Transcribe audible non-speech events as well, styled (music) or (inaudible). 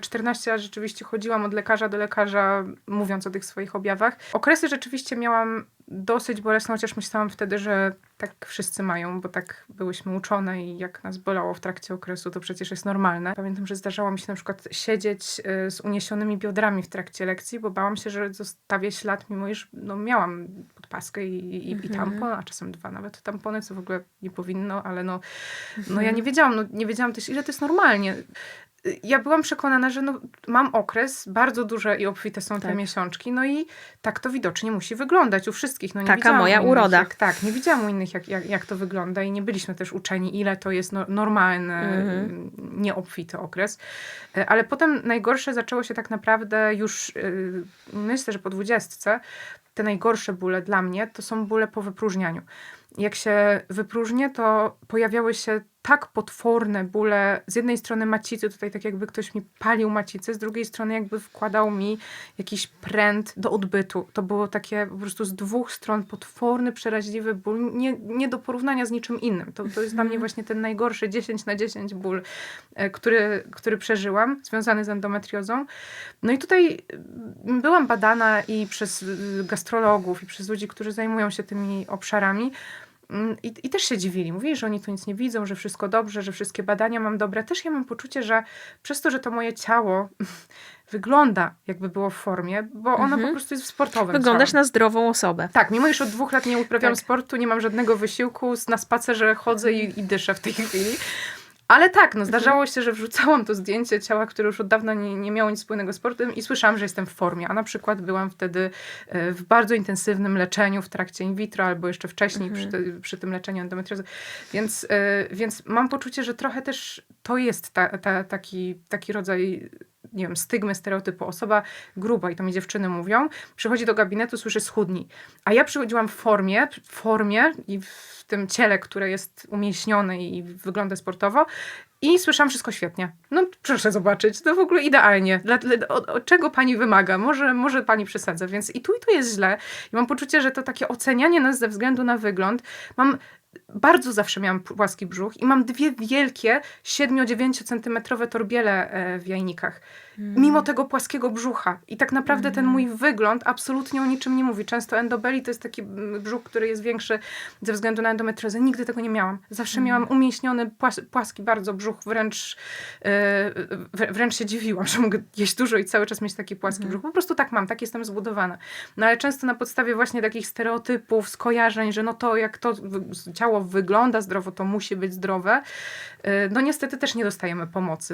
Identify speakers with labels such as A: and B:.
A: 14 lat rzeczywiście chodziłam od lekarza do lekarza, mówiąc o tych swoich objawach. Okresy rzeczywiście miałam dosyć bolesne, chociaż myślałam wtedy, że tak wszyscy mają, bo tak byłyśmy uczone i jak nas bolało w trakcie okresu, to przecież jest normalne. Pamiętam, że zdarzało mi się na przykład siedzieć y, z uniesionymi biodrami w trakcie lekcji, bo bałam się, że zostawię ślad, mimo iż no, miałam podpaskę i, i, i
B: Mhm.
A: tampon, a czasem dwa nawet tampony, co w ogóle nie powinno, ale no, no ja nie wiedziałam, no, nie wiedziałam też, ile to jest normalnie. Ja byłam przekonana, że no, mam okres, bardzo duże i obfite są te
B: Tak.
A: miesiączki, no i tak to widocznie musi wyglądać u wszystkich. No, nie
B: Taka moja
A: innych,
B: uroda.
A: Jak, tak, nie widziałam u innych, jak, jak, jak to wygląda i nie byliśmy też uczeni, ile to jest no, normalny,
B: Mhm.
A: nieobfity okres. Y, Ale potem najgorsze zaczęło się tak naprawdę już, y, myślę, że po dwudziestce, te najgorsze bóle dla mnie to są bóle po wypróżnianiu. Jak się wypróżnię, to pojawiały się tak potworne bóle. Z jednej strony macicy, tutaj tak jakby ktoś mi palił macicę, z drugiej strony jakby wkładał mi jakiś pręt do odbytu. To było takie po prostu z dwóch stron potworny, przeraźliwy ból, nie, nie do porównania z niczym innym. To, to jest dla mnie właśnie ten najgorszy 10 na 10 ból, e, który, który przeżyłam, związany z endometriozą. No i tutaj mm, byłam badana i przez y, gastrologów, i przez ludzi, którzy zajmują się tymi obszarami. Mm, I, I też się dziwili. Mówili, że oni tu nic nie widzą, że wszystko dobrze, że wszystkie badania mam dobre. Też ja mam poczucie, że przez to, że to moje ciało (laughs) wygląda jakby było w formie, bo ono
B: Mhm.
A: po prostu jest w sportowym
B: Wyglądasz
A: ciałem.
B: na zdrową osobę.
A: Tak, mimo iż od dwóch lat nie uprawiam
B: Tak.
A: sportu, nie mam żadnego wysiłku, na spacerze chodzę i, i dyszę w tej chwili. Ale tak, no zdarzało się, że wrzucałam to zdjęcie ciała, które już od dawna nie, nie miało nic wspólnego z sportem i słyszałam, że jestem w formie. A na przykład byłam wtedy e, w bardzo intensywnym leczeniu w trakcie in vitro albo jeszcze wcześniej przy, te, przy tym leczeniu endometriozy. Więc, e, więc mam poczucie, że trochę też to jest ta, ta, taki, taki rodzaj nie wiem, stygmy, stereotypu. Osoba gruba, i to mi dziewczyny mówią, przychodzi do gabinetu, słyszy schudni. A ja przychodziłam w formie, w formie i w tym ciele, które jest umieśnione i wygląda sportowo i słyszałam wszystko świetnie. No proszę zobaczyć, to w ogóle idealnie. Dla, od, od czego pani wymaga? Może, może pani przesadza. Więc i tu i tu jest źle. I mam poczucie, że to takie ocenianie nas ze względu na wygląd. Mam bardzo zawsze miałam płaski brzuch i mam dwie wielkie 7-9 centymetrowe torbiele e, w jajnikach. Mimo tego płaskiego brzucha. I tak naprawdę ten mój wygląd absolutnie o niczym nie mówi. Często endobeli to jest taki mm, brzuch, który jest większy ze względu na endometriozę. Nigdy tego nie miałam. Zawsze miałam umieśniony, płas, płaski bardzo brzuch, wręcz, wrę- wręcz się dziwiłam, że mogę jeść dużo i cały czas mieć taki płaski brzuch. Po prostu tak mam, tak jestem zbudowana. No ale często na podstawie właśnie takich stereotypów, skojarzeń, że no to jak to ciało wygląda zdrowo, to musi być zdrowe. e, No niestety też nie dostajemy pomocy.